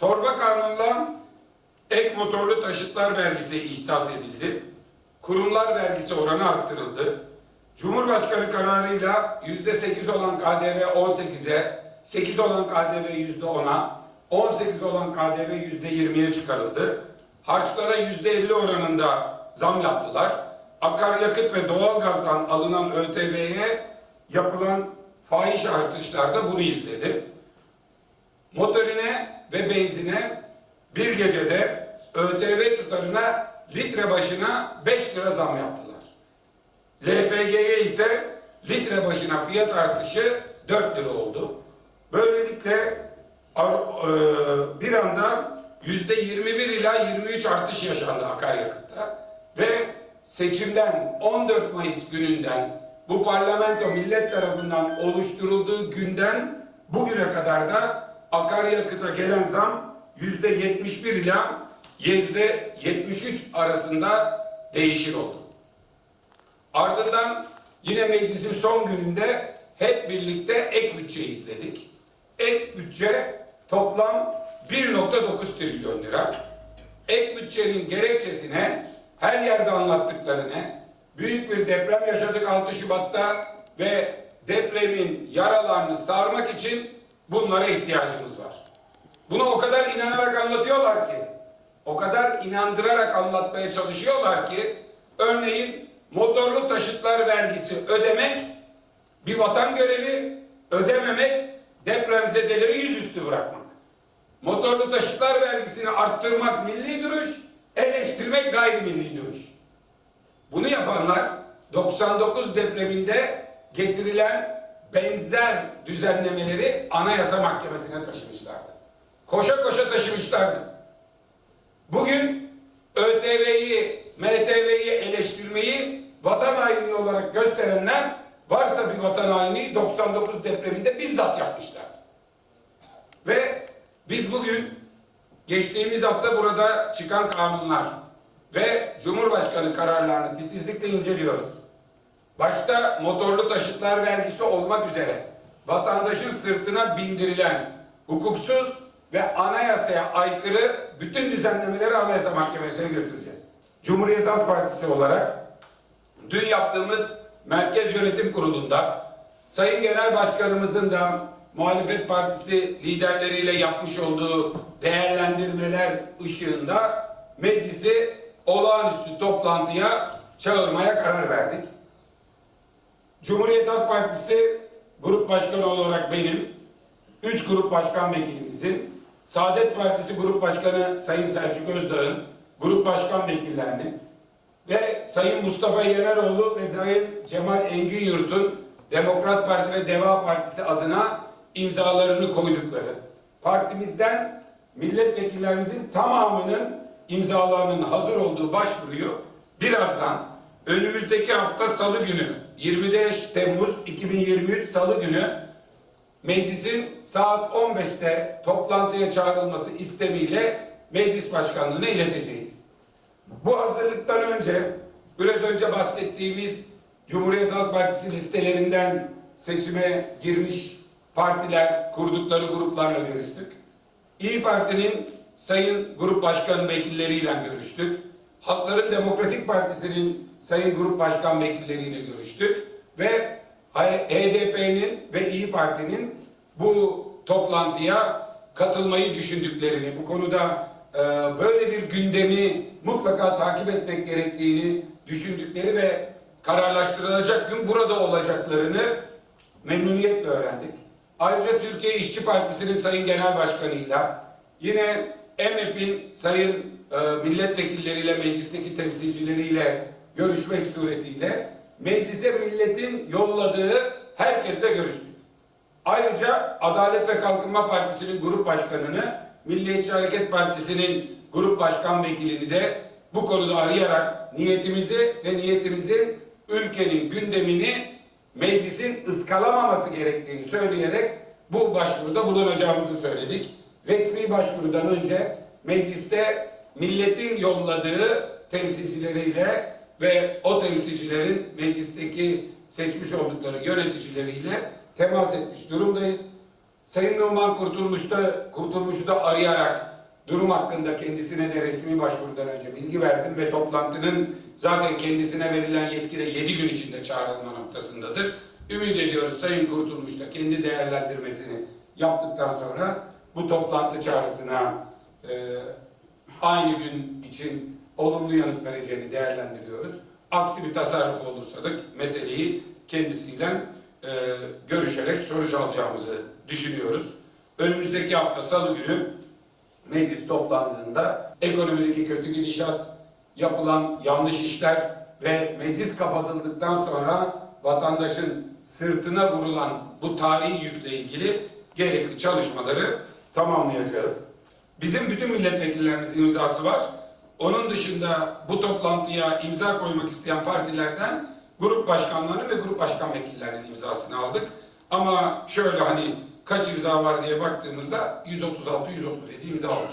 Torba kanunla ek motorlu taşıtlar vergisi ihdas edildi. Kurumlar vergisi oranı arttırıldı. Cumhurbaşkanı kararıyla yüzde sekiz olan KDV 18'e, 8 olan KDV yüzde 10'a, 18 olan KDV yüzde 20'ye çıkarıldı. Harçlara yüzde 50 oranında zam yaptılar. Akaryakıt ve doğalgazdan alınan ÖTV'ye yapılan fahiş artışlar da bunu izledi. Motorine ve benzine bir gecede ÖTV tutarına litre başına 5 lira zam yaptılar. LPG'ye ise litre başına fiyat artışı 4 lira oldu. Böylelikle e, bir anda yüzde 21 ila 23 artış yaşandı akaryakıtta ve seçimden 14 Mayıs gününden bu parlamento millet tarafından oluşturulduğu günden bugüne kadar da akaryakıta gelen zam yüzde 71 ila yüzde 73 arasında değişir oldu. Ardından yine meclisin son gününde hep birlikte ek bütçe izledik. Ek bütçe toplam 1.9 trilyon lira. Ek bütçenin gerekçesine her yerde anlattıklarını büyük bir deprem yaşadık 6 Şubat'ta ve depremin yaralarını sarmak için bunlara ihtiyacımız var. Bunu o kadar inanarak anlatıyorlar ki, o kadar inandırarak anlatmaya çalışıyorlar ki, örneğin motorlu taşıtlar vergisi ödemek bir vatan görevi, ödememek depremzedeleri yüzüstü bırakmak. Motorlu taşıtlar vergisini arttırmak milli duruş, eleştirmek gayrimilli duruş. Bunu yapanlar 99 depreminde getirilen benzer düzenlemeleri Anayasa Mahkemesi'ne taşımışlardı. Koşa koşa taşımışlardı. Bugün ÖTV'yi, MTV'yi eleştirmeyi vatan haini olarak gösterenler varsa bir vatan haini 99 depreminde bizzat yapmışlardı. Ve biz bugün geçtiğimiz hafta burada çıkan kanunlar ve Cumhurbaşkanı kararlarını titizlikle inceliyoruz. Başta motorlu taşıtlar vergisi olmak üzere vatandaşın sırtına bindirilen hukuksuz ve anayasaya aykırı bütün düzenlemeleri Anayasa Mahkemesi'ne götüreceğiz. Cumhuriyet Halk Partisi olarak dün yaptığımız Merkez Yönetim Kurulu'nda Sayın Genel Başkanımızın da muhalefet partisi liderleriyle yapmış olduğu değerlendirmeler ışığında meclisi olağanüstü toplantıya çağırmaya karar verdik. Cumhuriyet Halk Partisi grup başkanı olarak benim, üç grup başkan vekilimizin, Saadet Partisi grup başkanı Sayın Selçuk Özdağ'ın, grup başkan vekillerini ve Sayın Mustafa Yeneroğlu ve Sayın Cemal Engin Yurt'un Demokrat Parti ve Deva Partisi adına imzalarını koydukları, partimizden milletvekillerimizin tamamının imzalarının hazır olduğu başvuruyu birazdan önümüzdeki hafta salı günü 25 Temmuz 2023 salı günü meclisin saat 15'te toplantıya çağrılması istemiyle meclis başkanlığına ileteceğiz. Bu hazırlıktan önce biraz önce bahsettiğimiz Cumhuriyet Halk Partisi listelerinden seçime girmiş partiler, kurdukları gruplarla görüştük. İyi Parti'nin sayın grup başkan vekilleriyle görüştük. Halkların Demokratik Partisi'nin sayın grup başkan vekilleriyle görüştük. Ve HDP'nin ve İyi Parti'nin bu toplantıya katılmayı düşündüklerini, bu konuda e, böyle bir gündemi mutlaka takip etmek gerektiğini düşündükleri ve kararlaştırılacak gün burada olacaklarını memnuniyetle öğrendik. Ayrıca Türkiye İşçi Partisi'nin Sayın Genel Başkanı'yla yine EMEP'in sayın milletvekilleriyle, meclisteki temsilcileriyle görüşmek suretiyle meclise milletin yolladığı herkesle görüştük. Ayrıca Adalet ve Kalkınma Partisi'nin grup başkanını, Milliyetçi Hareket Partisi'nin grup başkan vekilini de bu konuda arayarak niyetimizi ve niyetimizin ülkenin gündemini meclisin ıskalamaması gerektiğini söyleyerek bu başvuruda bulunacağımızı söyledik. Resmi başvurudan önce mecliste milletin yolladığı temsilcileriyle ve o temsilcilerin meclisteki seçmiş oldukları yöneticileriyle temas etmiş durumdayız. Sayın Numan Kurtulmuş'ta, Kurtulmuş'u da arayarak durum hakkında kendisine de resmi başvurudan önce bilgi verdim ve toplantının zaten kendisine verilen yetki de 7 gün içinde çağrılma noktasındadır. Ümit ediyoruz Sayın Kurtulmuş da kendi değerlendirmesini yaptıktan sonra bu toplantı çağrısına e, aynı gün için olumlu yanıt vereceğini değerlendiriyoruz. Aksi bir tasarruf olursa da meseleyi kendisiyle e, görüşerek sonuç alacağımızı düşünüyoruz. Önümüzdeki hafta salı günü meclis toplandığında ekonomideki kötü gidişat, yapılan yanlış işler ve meclis kapatıldıktan sonra vatandaşın sırtına vurulan bu tarihi yükle ilgili gerekli çalışmaları tamamlayacağız. Bizim bütün milletvekillerimizin imzası var. Onun dışında bu toplantıya imza koymak isteyen partilerden grup başkanlarının ve grup başkan vekillerinin imzasını aldık. Ama şöyle hani kaç imza var diye baktığımızda 136-137 imza olmuş.